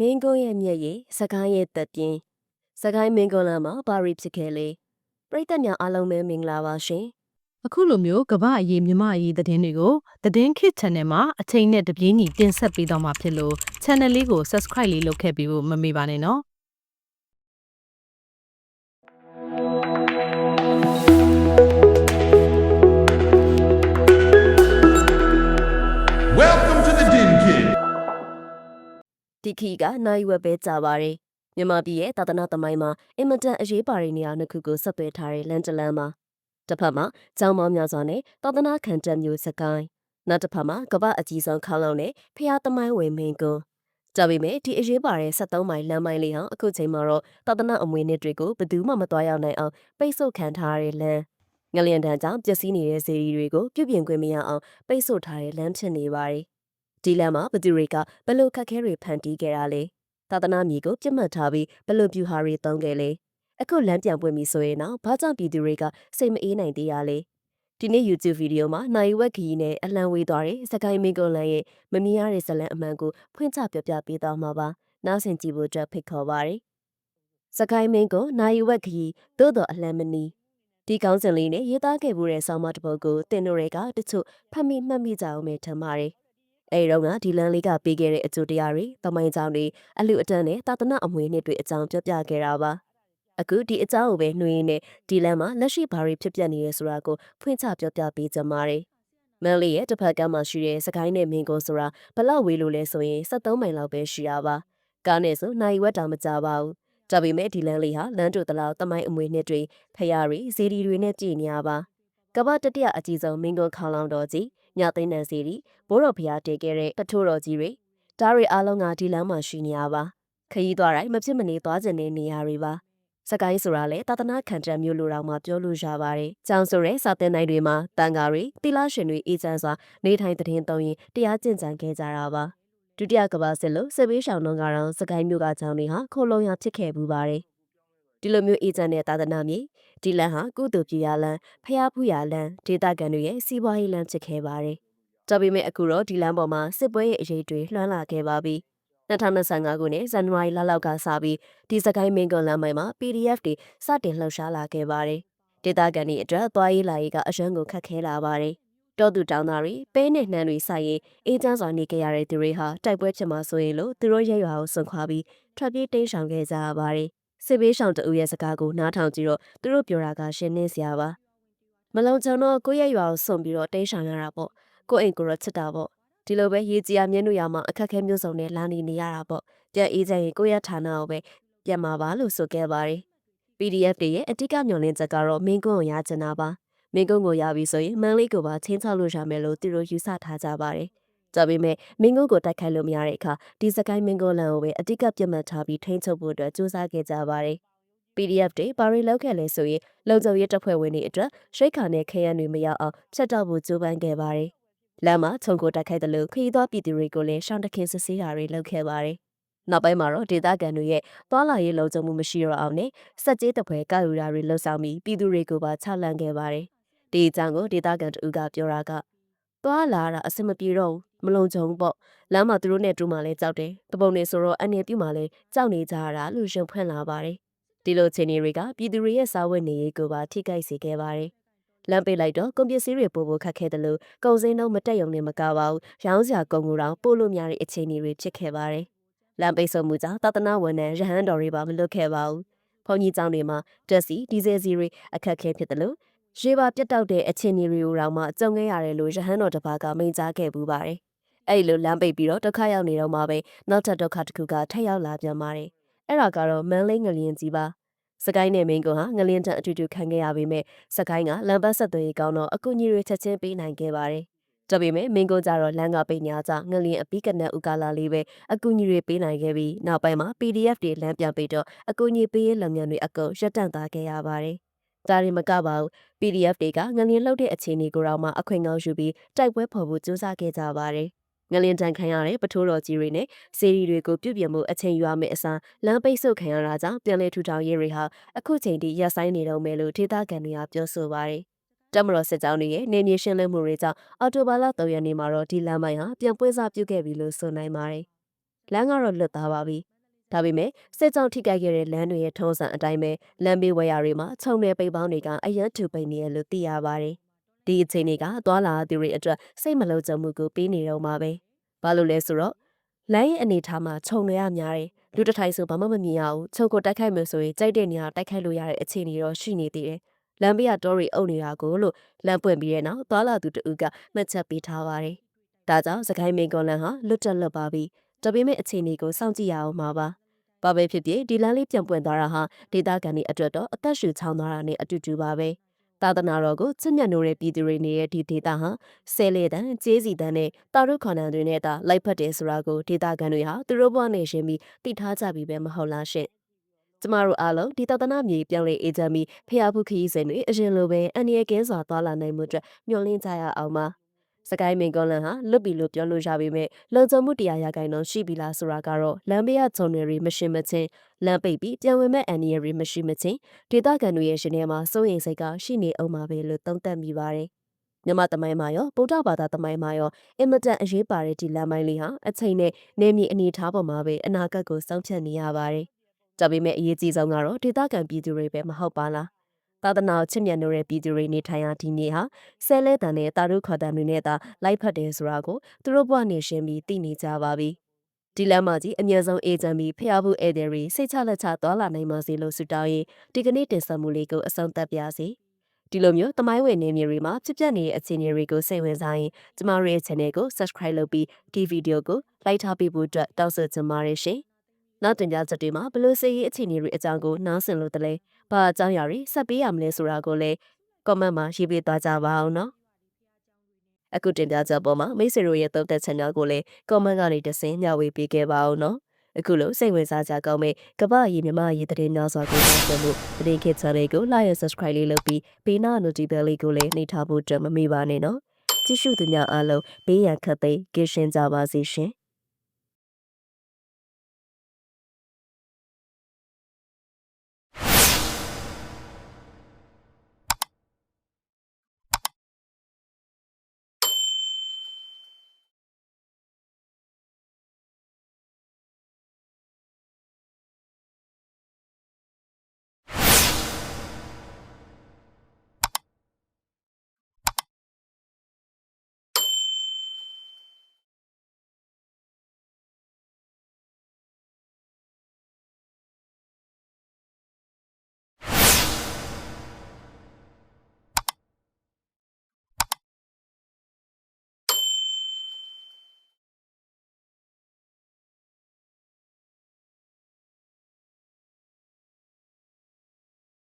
မင်းကုန်းရဲ့မျက်ရည်စကိုင်းရဲ့တက်ပြင်းစကိုင်းမင်းကုန်းလမ်းမှာဘာရီဖြစ်ခဲ့လေပရိသတ်များအားလုံးပဲမင်္ဂလာပါရှင်အခုလိုမျိုးကမ္ဘာအရေးမြမအရေးသတင်းတွေကိုသတင်းခစ် channel မှာအချိန်နဲ့တပြေးညီတင်ဆက်ပေးတော့မှာဖြစ်လို့ channel လေးကို subscribe လေးလုပ်ခဲ့ပြီးဖို့မမေ့ပါနဲ့နော် ဒီခီကနိုင်ဝက်ပဲကြပါတယ်မြန်မာပြည်ရဲ့သာသနာသမိုင်းမှာအင်မတန်အရေးပါတဲ့နေရာနှစ်ခုကိုဆက်သွယ်ထားတဲ့လမ်းတစ်လမ်းမှာတစ်ဖက်မှာကျောင်းမောင်းများစွာနဲ့သာသနာခံတက်မျိုးစကိုင်းနောက်တစ်ဖက်မှာကမ္ဘာအကြီးဆုံးခေါင်းလုံးနဲ့ဖျားသမိုင်းဝင်မင်းကွန်းကြပေမဲ့ဒီအရေးပါတဲ့73မိုင်လမ်းမိုင်လေးဟာအခုချိန်မှာတော့သာသနာအမွေနှစ်တွေကိုဘယ်သူမှမသွားရောက်နိုင်အောင်ပိတ်ဆို့ခံထားရတဲ့လမ်းငလျင်တန်းကြောင့်ပျက်စီးနေတဲ့ဇေဒီတွေကိုပြုပြင်ခွင့်မရအောင်ပိတ်ဆို့ထားတဲ့လမ်းဖြစ်နေပါတယ် ဒီလမ်းမှာဘသူတွေကဘယ်လိုခက်ခဲတွေဖန်တီးခဲ့တာလဲသာသနာမြေကိုပြစ်မှတ်ထားပြီးဘယ်လိုပြူဟာတွေတုံးခဲ့လဲအခုလမ်းပြန်ပွင့်ပြီဆိုရင်တော့ဘာကြောင့်ပြည်သူတွေကစိတ်မအေးနိုင်သေးရလဲဒီနေ့ YouTube ဗီဒီယိုမှာနိုင်ဝက်ခီနဲ့အလံဝေးသွားတဲ့စကိုင်းမင်းကုန်းလမ်းရဲ့မမြင်ရတဲ့ဇလံအမှန်ကိုဖွင့်ချပြပြပေးသွားမှာပါနောက်ဆင်ကြည့်ဖို့အတွက်ဖိတ်ခေါ်ပါရစေစကိုင်းမင်းကုန်းနိုင်ဝက်ခီသို့တော်အလံမနီဒီကောင်းစင်လေးနဲ့ရေးသားခဲ့မှုတဲ့ဆောင်းမတစ်ပုဒ်ကိုတင်တို့တွေကတချို့ဖတ်မိမှတ်မိကြအောင်ပဲထင်ပါတယ် အဲဒီတော့ကဒီလမ်းလေးကပေးခဲ့တဲ့အကျိုးတရားတွေတမိုင်းကြောင်းတွေအလူအတန်းနဲ့တာသနာအမွေနှစ်တွေအကြောင်းပြောပြခဲ့တာပါအခုဒီအကြောင်းကိုပဲနှွေးရင်းနဲ့ဒီလမ်းမှာလက်ရှိဘာတွေဖြစ်ပျက်နေရဲဆိုတာကိုဖွင့်ချပြောပြပေးကြပါမယ်မန်လေးရဲ့တစ်ဖက်ကမ်းမှာရှိတဲ့စကိုင်းနဲ့မင်းကုန်းဆိုတာဘလောက်ဝေးလို့လဲဆိုရင်73မိုင်လောက်ပဲရှိတာပါကားနဲ့ဆိုနိုင်ဝက်တောင်မကြပါဘူးဒါပေမဲ့ဒီလမ်းလေးဟာလမ်းတို့တလောက်တမိုင်းအမွေနှစ်တွေဖျားတွေဇေဒီတွေနဲ့ကြည်နေရပါကမ္ဘာတတိယအကြီးဆုံးမင်းကုန်းခေါင်လောင်တော်ကြီး ညသိန်းနန်စီရီဘိုးတော်ဖျားတည်ခဲ့တဲ့ပထိုးတော်ကြီးတွေဒါတွေအားလုံးကဒီလမ်းမှာရှိနေရပါခရီးသွားတိုင်းမဖြစ်မနေသွားကျင်တဲ့နေရာတွေပါစကိုင်းဆိုတာလေတာသနာခံတက်မျိုးလိုတောင်မှပြောလို့ရပါတယ်။ကျောင်းဆိုရဲစာသင်တိုင်းတွေမှာတန်ဃာတွေတိလရှင်တွေအေးချမ်းစွာနေထိုင်တဲ့သုံးရင်တရားကျင့်ကြံခဲ့ကြတာပါ။ဒုတိယကမ္ဘာစစ်လို့စစ်ဘေးရှောင်နှုန်းကတော့စကိုင်းမျိုးကကျောင်းတွေဟာခိုလုံရဖြစ်ခဲ့ပူပါတယ်။ ဒီလိုမျိုးအေးချမ်းတဲ့သာသနာမြေဒီလန်ဟာကုသိုလ်ပြရလန်ဖျားဖူးရလန်ဒေတာကန်တွေရဲ့စီးပွားရေးလန်ဖြစ်ခဲ့ပါတယ်။ဒါပေမဲ့အခုတော့ဒီလမ်းပေါ်မှာစစ်ပွဲရဲ့အရေးတွေလွှမ်းလာခဲ့ပါပြီ။2025ခုနှစ်ဇန်နဝါရီလလောက်ကစပြီးဒီစကိုင်းမင်းကွန်လမ်းမိုင်မှာ PDF တွေစတင်လှုပ်ရှားလာခဲ့ပါတယ်။ဒေတာကန်တွေအတွက်သွားရေးလာရေးကအရှမ်းကိုခက်ခဲလာပါတယ်။တောသူတောင်သားတွေပဲနဲ့နှမ်းတွေဆိုင်ရင်အေးချမ်းစွာနေကြရတဲ့သူတွေဟာတိုက်ပွဲဖြစ်မှာဆိုရင်လို့သူတို့ရဲ့ရွာကိုစွန့်ခွာပြီးထွက်ပြေးတိမ်းရှောင်ခဲ့ကြရပါတယ်။ စစ်ဘေးရှောင်တဦးရဲ့စကားကိုနားထောင်ကြည့်တော့သူတို့ပြောတာကရှင်းနေစရာပါ။မလုံချုံတော့ကိုယ့်ရဲ့ရွာကိုစွန့်ပြီးတော့တိမ်းရှောင်ရတာပေါ့။ကိုယ့်အိမ်ကိုတော့ချစ်တာပေါ့။ဒီလိုပဲရေးကြီးရမြင်းတို့ရမှာအခက်ခဲမျိုးစုံနဲ့လာနေနေရတာပေါ့။ပြန်အေးချမ်းရင်ကိုယ့်ရဲ့ဌာနကိုပဲပြန်มาပါလို့ဆိုခဲ့ပါတယ်။ PDF တွေရဲ့အတိကမျှော်လင့်ချက်ကတော့မင်းကွန်းကိုရချင်တာပါ။မင်းကွန်းကိုရပြီဆိုရင်မန်လေးကိုပါချင်းချောက်လို့ရမယ်လို့သူတို့ယူဆထားကြပါတယ်။ ဒါပေမဲ့မင်းကွန်းကိုတိုက်ခိုက်လို့မရတဲ့အခါဒီစကိုင်းမင်းကွန်းလန်ကိုပဲအတိကပြတ်မှတ်ထားပြီးထိန်းချုပ်ဖို့အတွက်စူးစမ်းခဲ့ကြပါတယ်။ PDF တွေဘာတွေလောက်ခဲ့လဲဆိုရင်လုံခြုံရေးတပ်ဖွဲ့ဝင်တွေအတွက်ရှိတ်ခါနဲ့ခရမ်းတွေမရောက်အောင်ချက်တော့ဖို့ကြိုးပမ်းခဲ့ပါတယ်။လမ်းမှာခြုံကိုတိုက်ခိုက်တယ်လို့ခရီးသွားပြည်သူတွေကိုလည်းရှောင်းတခင်စစ်ဆေးတာတွေလုပ်ခဲ့ပါတယ်။နောက်ပိုင်းမှာတော့ဒေသခံတွေရဲ့သွားလာရေးလုံခြုံမှုမရှိတော့အောင်နဲ့စက်ကြေးတပွဲကောက်ယူတာတွေလှုပ်ဆောင်ပြီးပြည်သူတွေကိုပါချလန့်ခဲ့ပါတယ်။ဒီအကြောင်းကိုဒေသခံတဦးကပြောတာကသွားလာတာအဆင်မပြေတော့ဘူး မလုံခြုံဘူးပေါ့လမ်းမှာသူတို့နဲ့တူမှလည်းကြောက်တယ်တပုံနေဆိုတော့အနေပြုမှလည်းကြောက်နေကြရတာလို့ရှင်ဖွင့်လာပါတယ်ဒီလိုခြေနေတွေကပြည်သူတွေရဲ့စားဝတ်နေရေးကိုပါထိခိုက်စေခဲ့ပါတယ်လမ်းပိတ်လိုက်တော့ကုန်ပစ္စည်းတွေပို့ဖို့ခက်ခဲတယ်လို့ကုန်စည်နှုန်းမတက်ရုံနဲ့မကပါဘူးရောင်းစရာကုန်ကူတောင်ပို့လို့များတဲ့အခြေအနေတွေဖြစ်ခဲ့ပါတယ်လမ်းပိတ်ဆို့မှုကြောင့်သာသနာဝန်ထမ်းရဟန်းတော်တွေပါမလွတ်ခဲ့ပါဘူး။ဘုံကြီးကျောင်းတွေမှာတက်စီဒီဇယ်စီတွေအခက်ခဲဖြစ်တယ်လို့ရေပါပြတ်တောက်တဲ့အခြေအနေတွေကိုတော့မှကြုံခဲ့ရတယ်လို့ရဟန်းတော်တစ်ပါးကမိန့်ကြားခဲ့ပူပါတယ်။ အဲ့လိုလမ်းပိတ်ပြီးတော့ဒုက္ခရောက်နေတော့မှပဲနောက်ထပ်ဒုက္ခတစ်ခုကထပ်ရောက်လာပြန်ပါတယ်။အဲ့ဒါကတော့မန်းလေးငလျင်ကြီးပါ။စကိုင်းနဲ့မင်းကွန်ဟာငလျင်တန်အတူတူခံခဲ့ရပေမဲ့စကိုင်းကလမ်းပတ်ဆက်သွယ်ရေးကောင်းတော့အကူအညီတွေချက်ချင်းပေးနိုင်ခဲ့ပါတယ်။ဒါပေမဲ့မင်းကွန်ကြတော့လမ်းကပိတ်ညာကြငလျင်အပီးကနက်ဥကာလာလေးပဲအကူအညီတွေပေးနိုင်ခဲ့ပြီးနောက်ပိုင်းမှာ PDF တွေလမ်းပြန်ပိတ်တော့အကူအညီပေးရေးလုပ်ငန်းတွေအကုန်ရပ်တန့်သွားခဲ့ရပါတယ်။ဒါရင်မကပါဘူး PDF တွေကငလျင်လှုပ်တဲ့အခြေအနေကိုတော့မှအခွင့်ကောင်းယူပြီးတိုက်ပွဲဖော်ဖို့ကြိုးစားခဲ့ကြပါတယ်။ ငလင်တန်ခံရတဲ့ပထိုးတော်ကြီးတွေနဲ့စေရီတွေကိုပြုပြင်မှုအချိန်ယူရမယ့်အစားလမ်းပိတ်ဆို့ခံရတာကြောင့်ပြန်လည်ထူထောင်ရေးတွေဟာအခုချိန်ထိရပ်ဆိုင်းနေတော့မယ်လို့ဒေသခံတွေကပြောဆိုပါတယ်။တမတော်စစ်ကြောင်းတွေရဲ့နေမြေရှင်းလင်းမှုတွေကြောင့်အော်တိုဘာလ3ရက်နေ့မှာတော့ဒီလမ်းပိုင်းဟာပြန်ပွင့်စားပြုတ်ခဲ့ပြီလို့ဆိုနိုင်ပါတယ်လမ်းကတော့လွတ်သားပါပြီဒါပေမဲ့စစ်ကြောင့်ထိခိုက်ခဲ့တဲ့လမ်းတွေရဲ့ထုံးစံအတိုင်းပဲလမ်းဘေးဝဲယာတွေမှာခြုံနယ်ပိတ်ပေါင်းတွေကအယံထူပိန်နေရလို့သိရပါတယ်ဒီအချိန်တွေကသွာလာသူတွေအတွက်စိတ်မလုံးကြမှုကိုပေးနေတော့မှာပဲ ဘာလို့လဲဆိုတော့လမ်းရဲ့အနေထားမှာခြုံရရများတယ်လူတစ်ထိုင်ဆိုဘာမှမမြင်ရဘူးချုပ်ကိုတိုက်ခိုက်မယ်ဆိုရင်ကြိုက်တဲ့နေရာတိုက်ခိုက်လို့ရတဲ့အခြေအနေတော့ရှိနေသေးတယ်လမ်းဘေးကတောတွေအုပ်နေတာကိုလို့လမ်းပွင့်ပြီးတဲ့နောက်သွာလာသူတဦးကမှတ်ချက်ပေးထားပါတယ်ဒါကြောင့်စကိုင်းမင်းကွန်လန်ဟာလွတ်တက်လွတ်ပါပြီဒါပေမဲ့အခြေအနေကိုစောင့်ကြည့်ရအောင်ပါပါဘာပဲဖြစ်ဖြစ်ဒီလမ်းလေးပြန်ပွင့်သွားတာဟာဒေသခံတွေအတွက်တော့အသက်ရှူချောင်းသွားတာနဲ့အတူတူပါပဲ သာသနာတော်ကိုချစ်မြတ်နိုးတဲ့ပြည်သူတွေနေတဲ့ဒီဒေသဟာဆဲလေတန်ကျေးစီတန်နဲ့တာရုခွန်တန်တွေနဲ့တာလိုက်ဖက်တယ်ဆိုတာကိုဒေသခံတွေဟာသူတို့ဘဝနဲ့ရှင်ပြီးသိထားကြပြီပဲမဟုတ်လားရှင့်ကျမတို့အားလုံးဒီသာသနာမြေပြောင်းလဲအေးချမ်းပြီးဖျားဖူးခရီးစဉ်တွေအရင်လိုပဲအန္တရာယ်ကင်းစွာသွားလာနိုင်မှုအတွက်မျှော်လင့်ကြရအောင်ပါ စကိုင်းမင်ကွန်လန်ဟာလွတ်ပြီလို့ပြောလို့ရပေမဲ့လုံခြုံမှုတရားရဂိုင်တော့ရှိပြီလားဆိုတာကတော့လမ်းဘေးကဂျုံတွေမရှိမချင်းလမ်းပိတ်ပြီးပြန်ဝင်မဲ့အန်နီရတွေမရှိမချင်းဒေသခံတွေရဲ့ရှင်ထဲမှာစိုးရိမ်စိတ်ကရှိနေအောင်ပါပဲလို့သုံးသပ်မိပါတယ်မြမတမိုင်းမှာရောဗုဒ္ဓဘာသာတမိုင်းမှာရောအင်မတန်အရေးပါတဲ့ဒီလမ်းမိုင်းလေးဟာအချိန်နဲ့နေမြေအနေထားပေါ်မှာပဲအနာဂတ်ကိုစောင့်ဖြတ်နေရပါတယ်။ဒါပေမဲ့အရေးကြီးဆုံးကတော့ဒေသခံပြည်သူတွေပဲမဟုတ်ပါလား။ သာသနာကိုချစ်မြတ်နိုးတဲ့ပြည်သူတွေနေထိုင်ရာဒီနေ့ဟာဆဲလဲတန်နဲ့တာရုခေါ်တန်တွေနဲ့သာလိုက်ဖက်တယ်ဆိုတာကိုသူတို့ဘဝနေရှင်ပြီးသိနေကြပါပြီ။ဒီလမ်းမကြီးအမြဲဆုံးအေဂျင့်ပြီးဖျားဘူးဧည့်သည်တွေစိတ်ချလက်ချသွားလာနိုင်ပါစေလို့ဆုတောင်းရင်ဒီကနေ့တင်ဆက်မှုလေးကိုအဆုံးသတ်ပါစေ။ဒီလိုမျိုးတမိုင်းဝင်နေမြေတွေမှာဖြစ်ပျက်နေတဲ့အခြေအနေတွေကိုစိတ်ဝင်စားရင်ကျမတို့ရဲ့ channel ကို subscribe လုပ်ပြီးဒီဗီဒီယိုကို like ထားပေးဖို့အတွက်တောင်းဆိုချင်ပါတယ်ရှင်။နောက်တင်ပြချက်တွေမှာဘလို့စိတ်ရေးအခြေအနေတွေအကြောင်းကိုနားဆင်လို့တလဲ ဘာအကြောင်းအရာတွေဆက်ပေးရမလဲဆိုတာကိုလည်း comment မှာရေးပေးသွားကြပါအောင်နော်။အခုတင်ပြချက်ပေါ်မှာမိတ်ဆွေတို့ရဲ့သုံးသက်ချက်များကိုလည်း comment ကနေတဆင့်ညှဝေပေးခဲ့ပါအောင်နော်။အခုလိုစိတ်ဝင်စားကြကောင်းမဲ့ကပ္ပအရေးမြမအရေးတဲ့များစွာကိုနားဆင်မှုတရင်ခေတ် channel ကို like and subscribe လေးလုပ်ပြီးဘေးနာ notification လေးကိုလည်းနှိပ်ထားဖို့အတွက်မမေ့ပါနဲ့နော်။ကြည့်ရှုသူများအားလုံးဘေးရန်ခတ်သိမ်းကင်းရှင်းကြပါစေရှင်။